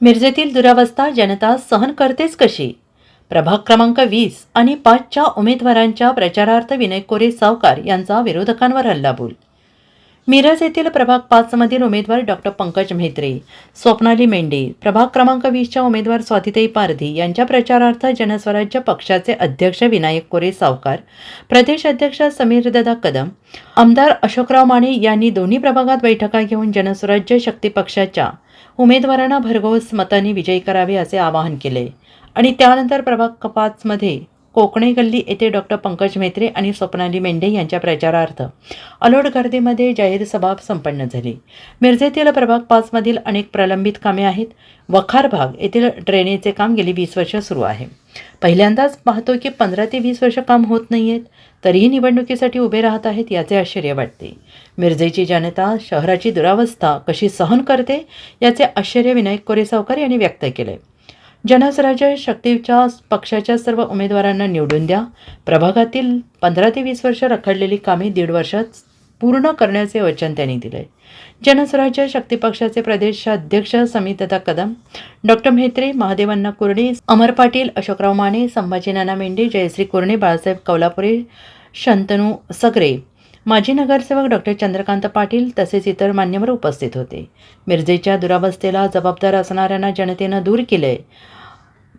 मिरजेतील दुरावस्था जनता सहन करतेच कशी? प्रभाग क्रमांक वीस आणि पाचच्या उमेदवारांच्या प्रचारार्थ विनय कोरे सावकार यांचा विरोधकांवर हल्लाबोल मिरज येथील प्रभाग पाचमधील उमेदवार डॉक्टर पंकज म्हेत्रे स्वप्नाली मेंढे प्रभाग क्रमांक वीसच्या उमेदवार स्वातिताई पारधी यांच्या प्रचारार्थ जनस्वराज्य पक्षाचे अध्यक्ष विनायक कोरे सावकार प्रदेश अध्यक्ष समीरदादा कदम आमदार अशोकराव माने यांनी दोन्ही प्रभागात बैठका घेऊन जनस्वराज्य शक्ती पक्षाच्या उमेदवारांना भरघोस मतांनी विजयी करावे असे आवाहन केले. आणि त्यानंतर प्रभाग पाचमध्ये कोकणे गल्ली येथे डॉक्टर पंकज मेत्रे आणि स्वप्नाली मेंढे यांच्या प्रचारार्थ अलोट गर्दीमध्ये जाहीर सभा संपन्न झाली. मिरजेतील प्रभाग पाचमधील अनेक प्रलंबित कामे आहेत. वखार भाग येथील ड्रेनेजचे काम गेली वीस वर्ष सुरू आहे. पहिल्यांदाच पाहतो की पंधरा ते वीस वर्ष काम होत नाही आहेत तरीही निवडणुकीसाठी उभे राहत आहेत याचे आश्चर्य वाटते. मिरजेची जनता शहराची दुरावस्था कशी सहन करते याचे आश्चर्य विनायक कोरे सावकार यांनी व्यक्त केले. जनसराज्य शक्तीच्या पक्षाच्या सर्व उमेदवारांना निवडून द्या. प्रभागातील पंधरा ते वीस वर्ष रखडलेली कामे दीड वर्षात पूर्ण करण्याचे वचन त्यांनी दिले जनस्वराज्य शक्ती पक्षाचे प्रदेशाध्यक्ष समितदा कदम डॉक्टर म्हेत्रे महादेवांना कुर्णे अमर पाटील अशोकराव माने संभाजी नाना मेंढे जयश्री कुर्णे बाळासाहेब कौलापुरे शंतनू सगरे माजी नगरसेवक डॉक्टर चंद्रकांत पाटील तसेच इतर मान्यवर उपस्थित होते. मिरजेच्या दुरावस्थेला जबाबदार असणाऱ्यांना जनतेनं दूर केलंय.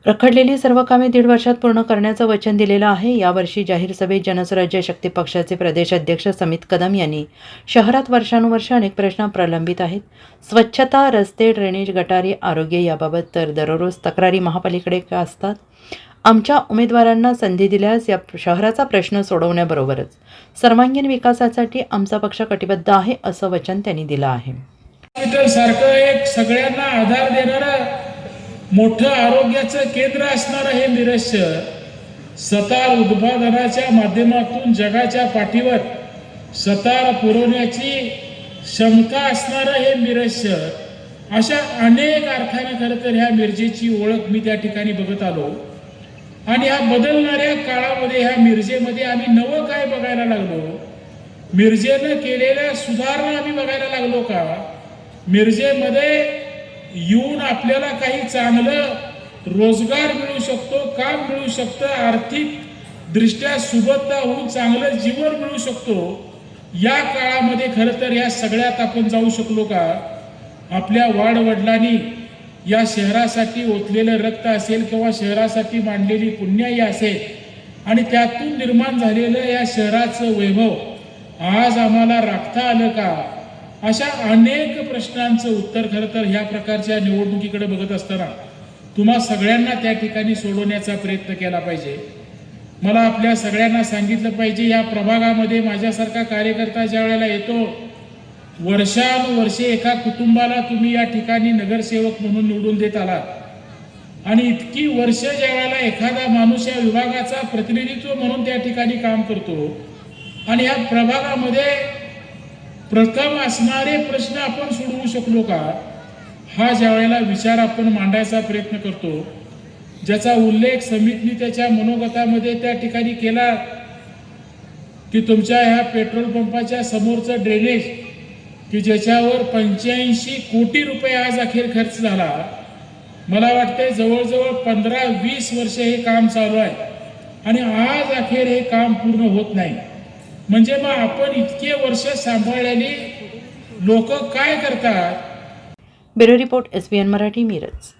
रखडलेली सर्व कामे दीड वर्षात पूर्ण करण्याचं वचन दिलेलं आहे. यावर्षी जाहीर सभेत जनस्वराज्य शक्ती पक्षाचे प्रदेशाध्यक्ष समित कदम यांनी शहरात वर्षानुवर्ष अनेक प्रश्न प्रलंबित आहेत. स्वच्छता रस्ते ड्रेनेज गटारी आरोग्य याबाबत तर दररोज तक्रारी महापालिकेकडे असतात? आमच्या उमेदवारांना संधी दिल्यास या शहराचा प्रश्न सोडवण्याबरोबरच सर्वांगीण विकासासाठी आमचा पक्ष कटिबद्ध आहे असं वचन त्यांनी दिलं आहे. हॉस्पिटल सारखं एक सगळ्यांना आधार देणारं मोठं आरोग्याचं केंद्र असणारं हे मिरज शहर सतार उत्पादनाच्या माध्यमातून जगाच्या पाठीवर सतार पुरवण्याची क्षमता असणारं हे मिरज शहर अशा अनेक अर्थाने खरं तर ह्या मिरजेची ओळख मी त्या ठिकाणी बघत आलो. आणि ह्या बदलणाऱ्या काळामध्ये ह्या मिरजेमध्ये आम्ही नवं काय बघायला लागलो? मिरजेनं केलेल्या सुधारणा आम्ही बघायला लागलो का? मिरजेमध्ये येऊन आपल्याला काही चांगलं रोजगार मिळू शकतो काम मिळू शकतं आर्थिक दृष्ट्या सुबत्ता होऊन चांगलं जीवन मिळू शकतो. या काळामध्ये खरं तर या सगळ्यात आपण जाऊ शकलो का? आपल्या वाडवडिलांनी या शहरासाठी ओतलेलं रक्त असेल किंवा शहरासाठी मांडलेली पुण्याई असेल आणि त्यातून निर्माण झालेलं या शहराचं वैभव आज आम्हाला राखता आलं का? अशा अनेक प्रश्नांचं उत्तर खरं तर ह्या प्रकारच्या निवडणुकीकडे बघत असताना तुम्हा सगळ्यांना त्या ठिकाणी सोडवण्याचा प्रयत्न केला पाहिजे. मला आपल्या सगळ्यांना सांगितलं पाहिजे या प्रभागामध्ये माझ्यासारखा कार्यकर्ता ज्या वेळेला येतो वर्षानुवर्षे एका कुटुंबाला तुम्ही या ठिकाणी नगरसेवक म्हणून निवडून देत आलात. आणि इतकी वर्ष ज्या वेळेला एखादा माणूस या विभागाचा प्रतिनिधित्व म्हणून त्या ठिकाणी काम करतो. आणि या प्रभागामध्ये प्रथम असणारे प्रश्न आपण सोडवू शकलो का? हा ज्या वेळेला विचार आपण मांडायचा प्रयत्न करतो. ज्याचा उल्लेख समितीने त्याच्या मनोगतामध्ये त्या ठिकाणी केला की तुमच्या ह्या पेट्रोल पंपाच्या समोरचं ड्रेनेज की ज्याच्यावर पंच्याऐंशी कोटी रुपये आज अखेर खर्च झाला. मला वाटते जवळजवळ पंधरा वीस वर्ष हे काम चालू आहे. आणि आज अखेर हे काम पूर्ण होत नाही. म्हणजे मग आपण इतके वर्ष सांभाळलेली लोक काय करतात? Bureau report S B N Marathi Miraj.